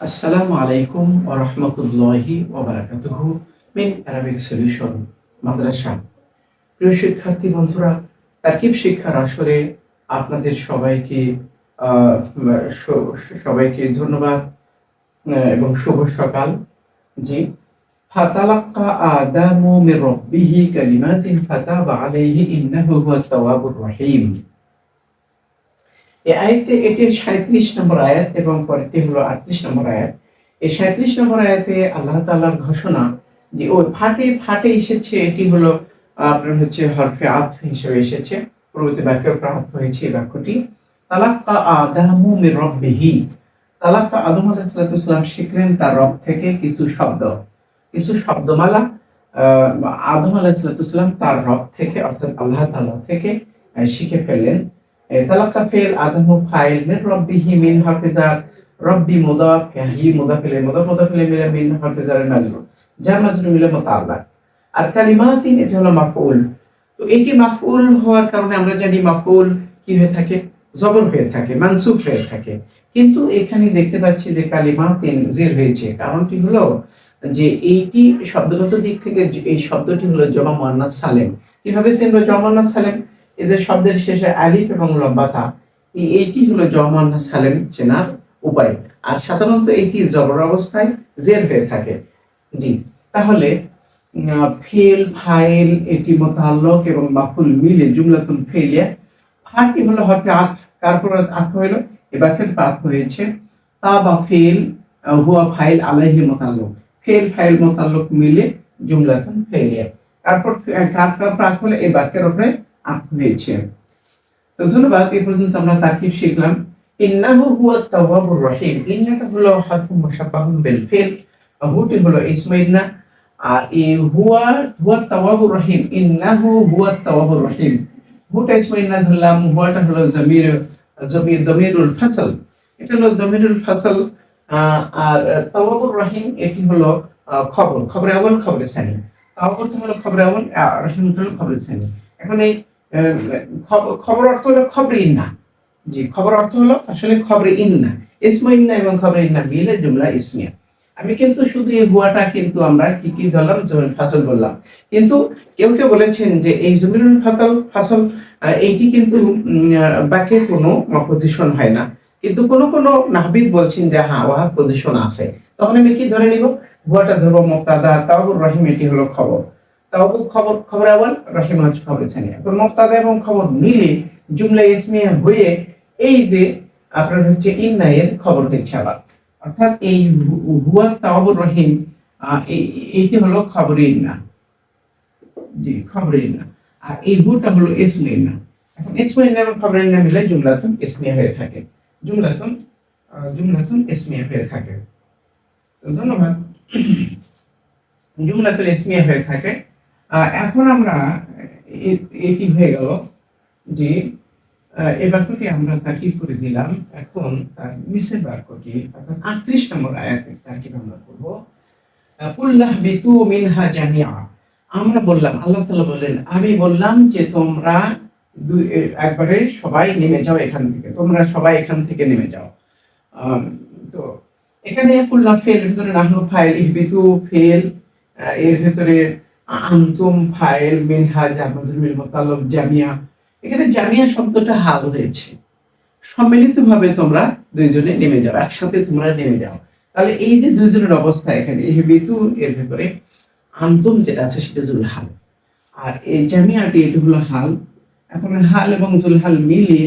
আসসালামু আলাইকুম ওয়া রাহমাতুল্লাহি ওয়া বারাকাতুহু মিন অ্যারাবিক সলিউশন মাদ্রাসা। প্রিয় শিক্ষার্থী বন্ধুরা, তারকিব শিক্ষার আসরে আপনাদের সবাইকে সবাইকে ধন্যবাদ এবং শুভ সকাল। জি, ফাতালাক্কা আদামু মির রাব্বিহি কালিমাতিন ফাতাবা আলাইহি ইন্নাহু হুয়াত তাওয়াবুর রহিম। এই এটি সাঁত্রিশ নম্বর আয়াত এবং পরেরটি হলো আটত্রিশ নম্বর আয়াত। এই সাঁত্রিশ নম্বর আয়াতে আল্লাহ তাআলার ঘোষণা যে ওই ফাটে ফাটে এসেছে, এটি হলো আপনার হচ্ছে হরফে আত হিসেবে এসেছে। পূর্ববর্তী বাক্যের প্রাপ্ত হয়েছে এই বাক্যটি। তালাক্কা আদামু মির রব্বিহি। তালাক্কা আদম আলাইহিস সালাম শিখলেন তার রব থেকে কিছু শব্দ। কিছু শব্দমালা আদম আলাইহিস সালাম তার রব থেকে, অর্থাৎ আল্লাহ তাআলা থেকে শিখে ফেললেন। তালাক্কা ফেল আদমু ফাইল মিন রব্বিহি মিন হাফিজার রব্বি মুদাফ হি মুদাফ ইলাইহি মুদাফ মুদাফ মিলে মিন হাফিজার মাজরুর যার মাজরুর মিলে মুতাআল্লাক আর কালিমাতিন, এটা হলো মাফউল। তো এটি মাফউল হওয়ার কারণে আমরা জানি মাফউল কি হয়ে থাকে? জবর হয়ে থাকে মানসুব হয়ে থাকে। কিন্তু এখানে দেখতে পাচ্ছি যে কালিমাতিন জের হয়েছে। কারণটি হলো যে এইটি শব্দগত দিক থেকে এই শব্দটি হলো জমা মুয়ান্নাস সালেম। কীভাবে চিনব জমা মুয়ান্নাস সালেম এদের শব্দের শেষে আলিফ এবং লম্বাতা এই এইটি হলো জমান্না সালেম চেনার উপায়। আর সাধারণত এটি জবর অবস্থায় জের হয়ে থাকে। জি, তাহলে ফেল, ফাইল, এটি মোতাল্লক এবং মাফুল মিলে জুমলাতুন ফেলিয়া ফাটি হলো হরফে আত তারপর আত হইল? ক্ষেত্রে আত হয়েছে। তা বা ফেল হুয়া ফাইল আলাইহি মোতাল্লক ফেল, ফাইল মোতাল্লক মিলে জুমলাতুন ফেলিয়া তারপর কার কার প্রাক হলে? এই বাক্যের উপরে হয়েছে তো ধন্যবাদ এই পর্যন্ত আমরা তারকিব শিখলাম। ইন্নাহু হুয়া তাওয়াবুর রহিম। ইন্নাটা হলো হারফু মুশাব্বাহুন বিল ফিল। হুটি হলো ইসমে ইন্না আর এই হুয়া হুয়া তাওয়াবুর রহিম। ইন্নাহু হুয়া তাওয়াবুর রহিম। হুটা ইসমে ইন্না ধরলাম। হুয়াটা হলো জমির জমির, দমিরুল ফাসল। এটা হলো দমিরুল ফাসল। আর তাওয়াবুর রহিম, এটি হলো খবর খবরে। আওয়াল খবরে সানি তাওয়াবুরটা হলো খবরে আওয়াল আর রহিমটা হলো খবরে সানি এখন এই খবর অর্থ হলো খবরে ইন্না। জি, খবর অর্থ হলো আসলে খবরে ইন্না। ইসমু ইন্না এবং খবরে ইন্না মিলে জুমলা ইসমিয়া। আমি কিন্তু শুধু এই হুয়াটা কিন্তু আমরা কি কি ধরলাম? জমির ফাসল বললাম। কিন্তু কেউ কেউ বলেছেন যে এই জমিরুল ফাসল ফাসল এইটি কিন্তু বাক্যে কোনো পজিশন হয় না। কিন্তু কোন কোন নাহবিদ বলছেন যে হ্যাঁ ওয়াহাব পজিশন আছে। তখন আমি কি ধরে নিব? হুয়াটা ধরবো মুক্তাদা তাওবুর রহিম, এটি হলো খবর। তাওবু খবর খবর আওয়াল রহিম হচ্ছে খবর শ্রেণি এখন মুক্তাদা এবং খবর মিলে জুমলা ইসমিয়া হয়ে এই যে আপনার হচ্ছে ইন্নায়ের খবর দিচ্ছে আবার অর্থাৎ এই হুয়া তাওবুর রহিম এই- এইটি হলো খবরে ইন্না। জি খবরে ইন্না। আর এই হুটা হলো ইসমে ইন্না। এখন ইসমে ইন্না এবং খবরে ইন্না মিলে জুমলাতুন ইসমিয়া হয়ে থাকে। জুমলাতুন জুমলাতুন ইসমিয়া হয়ে থাকে। ধন্যবাদ। জুমলাতুল ইসমিয়া হয়ে থাকে। এখন আমরা এ- এটি হয়ে গেল যে এই বাক্যটি আমরা তাকিব করে দিলাম? এখন তার মিসের বাক্যটি, অর্থাৎ আটত্রিশ নম্বর আয়াতে তাকিব আমরা করব? কুল্লাহ বিতু মিনহা জামিয়া আমরা বললাম, আল্লাহ তাআলা বললেন, আমি বললাম যে তোমরা এ- একবারে সবাই নেমে যাও এখান থেকে। তোমরা সবাই এখান থেকে নেমে যাও। তো এখানে কুল্লাহ ফেল ভিতরে নাহনু ফাইল, ইহবিতু ফেল এর ভিতরে আন্তুম ফাইল মিনহা জামাতুল মিল মুতাল্লাব জামিয়া। এখানে জামিয়া শব্দটা হাল হয়েছে। সম্মিলিতভাবে তোমরা দুইজনে নেমে যাও, একসাথে তোমরা নেমে যাও। তাহলে এই যে দুইজনের অবস্থা এখানে, এই বেতু এর ভেতরে আন্তম যেটা আছে সেটা জুলহাল। আর এই জামিয়াটি, এটি হলো হাল। এখন হাল এবং জুলহাল মিলিয়ে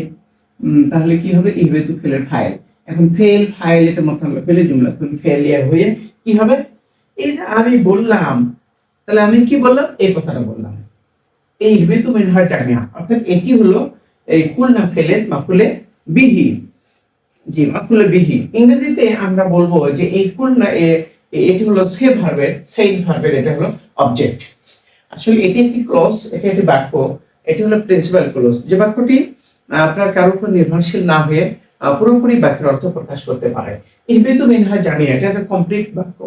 তাহলে কি হবে? এই বেতু ফেলের ফাইল এখন ফেল ফাইল এটা মতাল্লা ফেলে জুমলা। তুমি ফেলিয়া হয়ে কি হবে? এই যে আমি বললাম তাহলে আমি কি বললাম? এই কথাটা বললাম। এই হিবিতু মিনহা জামিয়া অর্থাৎ এটি হলো এই কুলনা ফেলের মাফুলে বিহি। জি, মাফুলে বিহি। ইংরেজিতে আমরা বলব যে এই কুলনা এটি হলো সে ভার্বের, সেই ভার্বের, এটা হলো অবজেক্ট আসলে এটি একটি ক্লজ এটি একটি বাক্য, এটি হলো প্রিন্সিপাল ক্লজ যে বাক্যটি আপনার কারোর উপর নির্ভরশীল না হয়ে পুরোপুরি বাক্যের অর্থ প্রকাশ করতে পারে। ইহবিতু মিনহা জামিয়া এটা একটা কমপ্লিট বাক্য।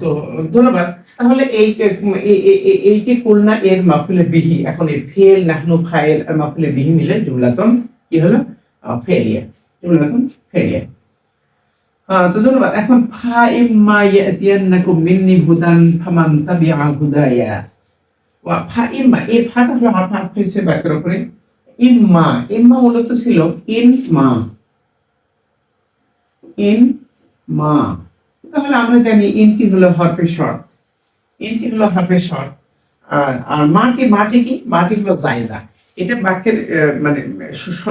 তো ধন্যবাদ। তাহলে এই এই- এই- এই- এইটি কুলনা এর মাফুলে বিহি এখন এই ফেল নাহনু ফাইল আর মাফুলে বিহি মিলে জুমলাতন কি হলো? ফেলিয়া। জুমলাতন ফেলিয়া। আহ, তো ধন্যবাদ। এখন ফা ইম্মা ইয়াতিয়ান্নাকুম মিন্নি হুদান ফামান তাবিআ হুদায়া। ওয়া ফা ইম্মা এই ফাটা হলো হাফ হাফ হয়েছে বাক্যের উপরে। ইম্মা ইম্মা মূলত ছিল ইন মা ইন মা তাহলে আমরা জানি ইনটি হলো হরফে শর্ট ইনটি হলো হরফে শর্ট আর মাটি মাটি কি? মাটি হলো জায়দা এটা বাক্যের মানে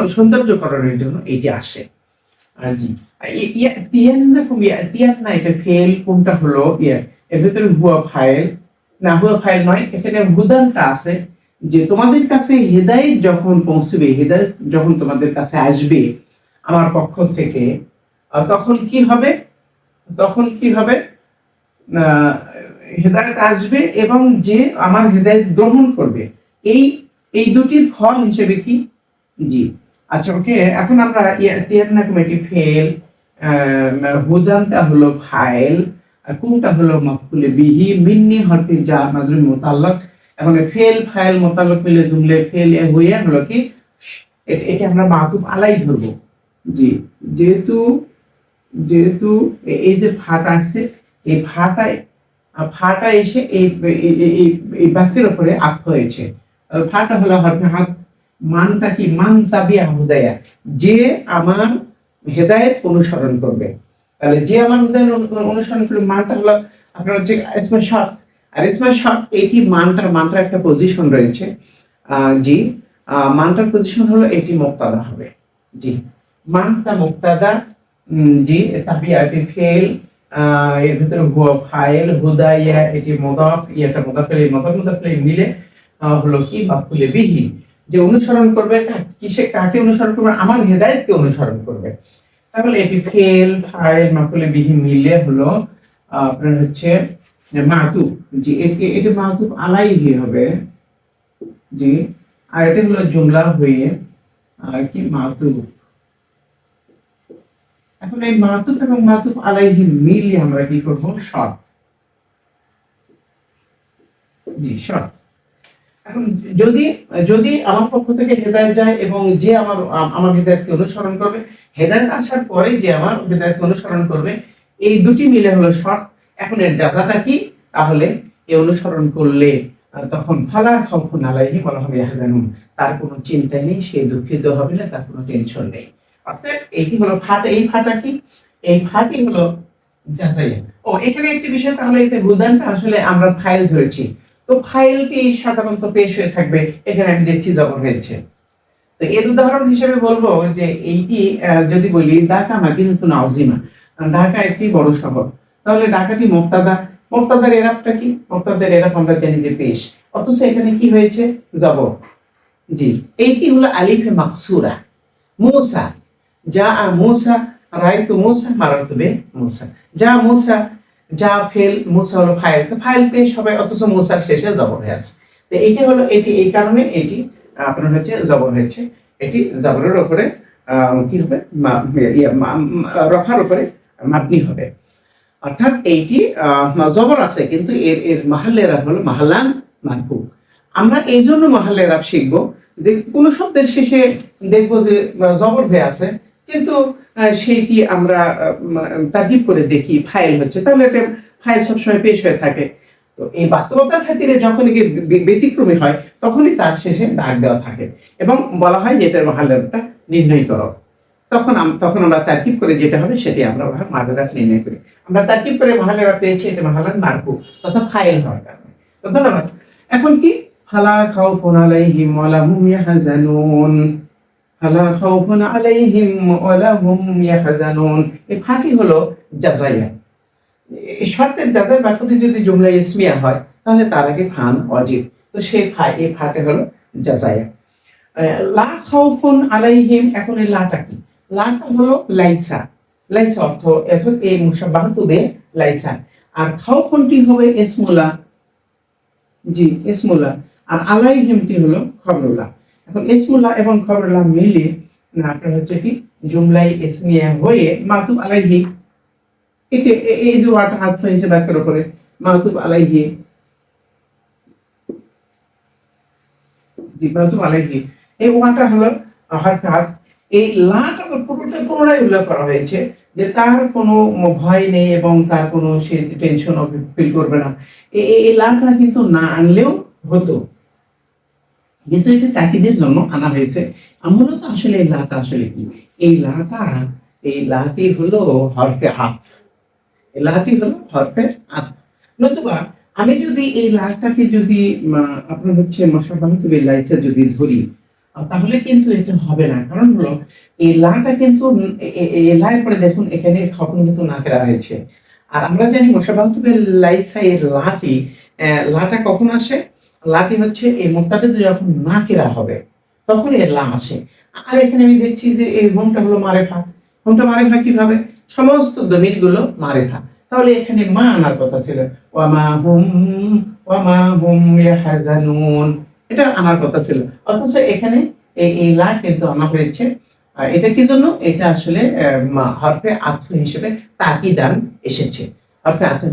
সৌন্দর্যকরণের জন্য এটি আসে। জি তিয়ান্না কুম ইয়া- তিয়ান্না এটা ফেল কোনটা হলো? ইয়া, এর ভিতরে হুয়া ফাইল না, হুয়া ফাইল নয়, এখানে হুদানটা আছে যে তোমাদের কাছে হেদায়েত যখন পৌঁছবে, হেদায়েত যখন তোমাদের কাছে আসবে আমার পক্ষ থেকে তখন কি হবে? তখন কি হবে? হেদায়েত আসবে এবং যে আমার হেদায়েত গ্রহণ করবে। এই এই দুটির ফল হিসেবে কি? জি। আচ্ছা ওকে, এখন আমরা তিয়ান্না কমিটি ফেল হুদানটা হলো ফাইল কোনটা হলো মাফকুলে বিহি, মিন্নি হরফি যা মাজরুম মোতাল্লাক। এখন ফেল, ফাইল, মোতাল্লাক মিলে জুমলে ফেল এ হয়ে হলো কি? এটা আমরা মাতুব আলাই ধরবো। জি, যেহেতু যেহেতু এই যে ফাটা আসছে, এই ফাটায় ফাটা এসে এই, এই- বাক্যের উপরে আপ হয়েছে। ফাটা হলো হাত, মানটা কি মান তাবি হুদায়া যে আমার হেদায়েত অনুসরণ করবে। তাহলে যে আমার হেদায়েত অনু- অনুসরণ করবে, মানটা হলো আপনার হচ্ছে ইসমা শর্ট আর ইসমা শর্ট এটি মানটার মানটার একটা পজিশন রয়েছে। জি মানটার পজিশন হলো এটি মুক্তাদা হবে। জি, মানটা মুক্তাদা জি তাবিয়াটি ফেল এর ভিতরে হুয়া ফাইল হুদাইয়া, এটি মদাফ ইয়েটা মদাফেল এই মদাফ মদাফেল মিলে হলো কি বাকুলে বিহি। যে অনুসরণ করবে কিসে কাকে অনুসরণ করবে, আমার হেদায়েতকে অনুসরণ করবে। তাহলে এটি ফেল ফাইল মাকুলে বিহি মিলে হলো, আপনার হচ্ছে, মাতুব জি এটি এটি মাতুব আলাইহি হবে। জি, আর এটা হলো জুমলা হয়ে কি, মাতুব। এখন এই মাতুব এবং মাতুব আলাইহি মিলিয়ে আমরা কি করব? শর্ট জি শর্ট এখন যদি যদি আমার পক্ষ থেকে হেদায়ত যায় এবং যে আমার আমার হেদায়তকে অনুসরণ করবে, হেদায়ত আসার পরে যে আমার হেদায়তকে অনুসরণ করবে, এই দুটি মিলে হলো শর্ট এখন এর যাজাটা কি? তাহলে এ অনুসরণ করলে তখন ফালা খাউফুন আলাইহি বলা হবে ইয়াহজানুন। তার কোনো চিন্তা নেই, সে দুঃখিত হবে না, তার কোনো টেনশন নেই। অর্থাৎ এইটি হলো ফাটা, এই ফাটা কি? এই ফাটি হলো যাচাইয়া ও, এখানে একটি বিষয় তাহলে এতে গুদানটা আসলে আমরা ফাইল ধরেছি। তো ফাইলটি সাধারণত পেশ হয়ে থাকবে। এখানে আমি দেখছি জবর হয়েছে। তো এর উদাহরণ হিসেবে বলব যে এইটি যদি বলি, ঢাকা কিন্তু আউজিমা ঢাকা একটি বড় শহর। তাহলে ঢাকাটি মুক্তাদা মুক্তাদার এরাবটা কি? মুক্তাদার এরাব আমরা জানি যে পেশ। অথচ এখানে কি হয়েছে? জবর। জি, এইটি হলো আলিফে মাকসুরা। মুসা যা মুসা রাইতু মুসা মারাতু বে মুসা। যা মুসা যা ফেল মুসা হলো শেষে জবর হয়ে আছে। তো হলো এটি এই কারণে এটি আপনার হচ্ছে জবর হয়েছে। এটি জবরের উপরে কি হবে? ইয়ে, রফার উপরে হবে। অর্থাৎ এইটি জবর আছে কিন্তু এর এর মাহাল্লের হলো মাহালান মানফু আমরা এই জন্য মাহাল্লের শিখব যে কোনো শব্দের শেষে দেখব যে জবর হয়ে আছে। কিন্তু সেইটি আমরা তাগিব করে দেখি, ফাইল হচ্ছে। তাহলে এটা ফাইল সবসময় পেশ হয়ে থাকে। তো এই বাস্তবতার খাতিরে যখন ব্যতিক্রমী হয়, তখনই তার শেষে দাগ দেওয়া থাকে এবং বলা হয় যে এটার মাহালেরটা নির্ণয় করো। তখন তখন আমরা তার্কিব করে যেটা হবে সেটি আমরা মাহালেরাত নির্ণয় করি। আমরা তার্কিব করে মাহালেরা পেয়েছি এটা মাহালান মারফু তথা ফাইল হওয়ার কারণে। তো ধন্যবাদ। এখন কি? ফালা খাউফুন আলাইহিম ওয়ালা হুম ইয়াহজানুন। ফালা খাউফুন আলাইহিম ওয়ালা হুম ইয়াহজানুন এই ফাটি হলো জাজাইয়া শর্তের যাদের বাক্যটি যদি জুমলা ইসমিয়া হয় তাহলে তার আগে ফান অজিব। তো সেই ফা এই ফাটে হলো জাজাইয়া আহ, লা খাউফুন আলাইহিম এখন এই লাটা কি? লাটা হলো লাইসা। লাইসা অর্থ অর্থাৎ এই মুসাবাহতুবে লাইসা। আর খাউফুনটি হবে ইসমুলা জি ইসমুলা আর আলাইহিমটি হলো খবরুল্লাহ। এখন ইসমুল্লাহ এবং খবরুল্লাহ মিলে না, আপনার হচ্ছে কি জুমলাই ইসমিয়া হয়ে মাতুব আলাইহি এটা এই যে ওয়াটা হাত হয়েছে বাক্যের উপরে মাতুব আলাইহি জি মাতুব আলাইহি এই ওয়াটা হলো হঠাৎ এই লাটা পুরোটা পুনরায় উল্লেখ করা হয়েছে যে তার কোনো ভয় নেই এবং তার কোনো সে টেনশন ফিল করবে না। এই লাটা কিন্তু না আনলেও হতো। কিন্তু এটা তাকিদের জন্য আনা হয়েছে। মূলত আসলে এই লাটা আসলে কি? এই লাটা এই লাটি হলো হরফে হাত। এই লাটি হলো হরফে হাত। নতুবা, আমি যদি এই লাটাকে যদি আপনার হচ্ছে মশাবাহিত লাইসে যদি ধরি তাহলে কিন্তু এটা হবে না। কারণ হলো, এই লাটা কিন্তু এই লাইন পরে দেখুন, এখানে খপন কিন্তু না করা হয়েছে। আর আমরা জানি মশাবাহিত লাইসা এর লাটি লাটা কখন আসে? লাটি হচ্ছে, এই মোত্তাটা যখন না কেরা হবে, তখন এর লাম আসে। আর এখানে আমি দেখছি যে এই হোমটা হলো মারে মারেফা হোমটা মারেফা কীভাবে? সমস্ত দমিরগুলো মারেফা তাহলে এখানে মা আনার কথা ছিল। ওয়ামা হুম ওয়ামা হুম ইয়াহজানুন। এটা আনার কথা ছিল। অথচ এখানে এই এই লা কিন্তু আনা হয়েছে। এটা কি জন্য? এটা আসলে হরফে আত্ম হিসেবে তাকিদান এসেছে। হরফে আত্ম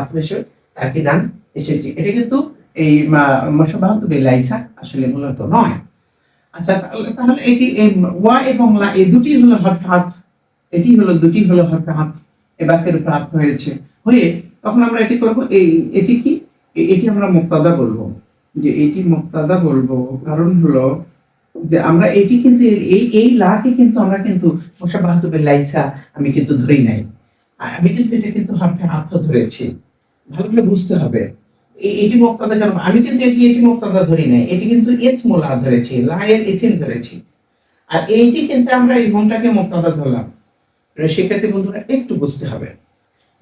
আত্ম হিসেবে তাকিদান এসেছে। এটা কিন্তু এই মশাবাহত লাইসা আসলে মূলত নয়। আচ্ছা তাহলে এটি ওয়া এবং লা এই দুটি হলো হাত এটি হলো, দুটি হলো হাত এ বাক্যের উপর আত্ম হয়েছে। হয়ে তখন আমরা এটি করব, এই, এটি কি? এটি আমরা মুক্তাদা বলব। যে এটি মুক্তাদা বলব, কারণ হলো যে আমরা এটি কিন্তু এই এই লাকে কিন্তু আমরা কিন্তু মোশাবাহত লাইসা আমি কিন্তু ধরি নাই। আমি কিন্তু এটা কিন্তু হরফে আত্ম ধরেছি। ভালো করে বুঝতে হবে। এটি মুক্তাদা কেন আমি কিন্তু এটি এটি মুক্তাদা ধরি নাই। এটি কিন্তু এস মোলা ধরেছি লায়ের এসিম ধরেছি। আর এইটি কিন্তু আমরা এই গুণটাকে মুক্তাদা ধরলাম। শিক্ষার্থী বন্ধুরা, একটু বুঝতে হবে।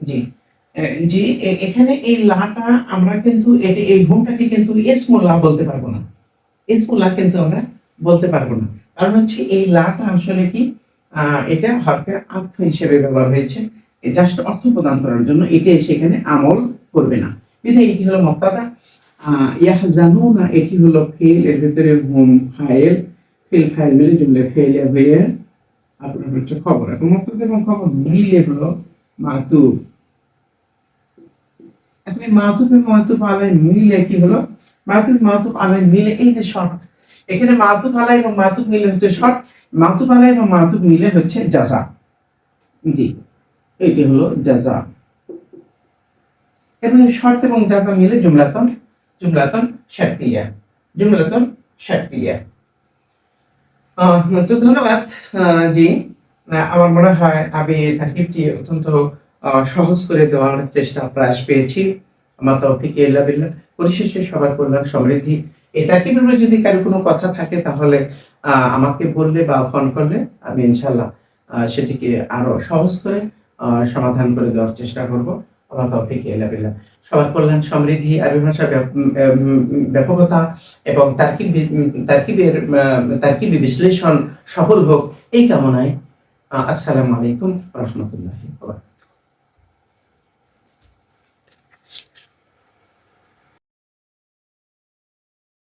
জি জি এখানে এই লাটা আমরা কিন্তু এটি এই গুণটাকে কিন্তু এসমুল্লাহ বলতে পারব না। এসমুল্লাহ কিন্তু আমরা বলতে পারব না। কারণ হচ্ছে এই লাটা আসলে কি? এটা হরফে আত্ম হিসেবে ব্যবহার হয়েছে। জাস্ট অর্থ প্রদান করার জন্য এটা সেখানে আমল করবে না। বিধায় এটি হলো মক্তাদা ইয়াহ জানু না এটি হলো ফেল, এর ভিতরে হুম, ফাইল, ফেল, ফাইল মিলে জুমলে ফেল হয়ে আপনার হচ্ছে খবর। এখন মক্তাদা এবং খবর মিলে হলো মাতুব। এখন মাতুব এবং মাতুব আলাই মিলে কি হলো? মাতুব মাতুব আলাই মিলে এই যে শর্ট এখানে মাতুব আলাই এবং মাতুব মিলে হচ্ছে শর্ট মাতুব আলাই এবং মাতুব মিলে হচ্ছে জাজা জি এটি হলো জাজা এবং শর্ত এবং জাজা মিলে জুমলাতন জুমলাতন শার্তিয়া জুমলাতন শার্তিয়া তো ধন্যবাদ জি। আমার মনে হয় আমি তারকিবটি অত্যন্ত সহজ করে দেওয়ার চেষ্টা প্রয়াস পেয়েছি। আমার তৌফিক ইল্লা বিল্লাহ পরিশেষে সবার কল্যাণ, সমৃদ্ধি। এটা কীভাবে যদি কারও কোনো কথা থাকে তাহলে আমাকে বললে বা ফোন করলে আমি ইনশাল্লাহ সেটিকে আরও সহজ করে সমাধান করে দেওয়ার চেষ্টা করব। আমার তৌফিক ইল্লা সবার কল্যাণ, সমৃদ্ধি আরবি ভাষা ব্যাপকতা এবং তার্কিব তার্কিবের তার্কিবী বিশ্লেষণ সফল হোক, এই কামনায় আসসালামু আলাইকুম রহমতুল্লাহ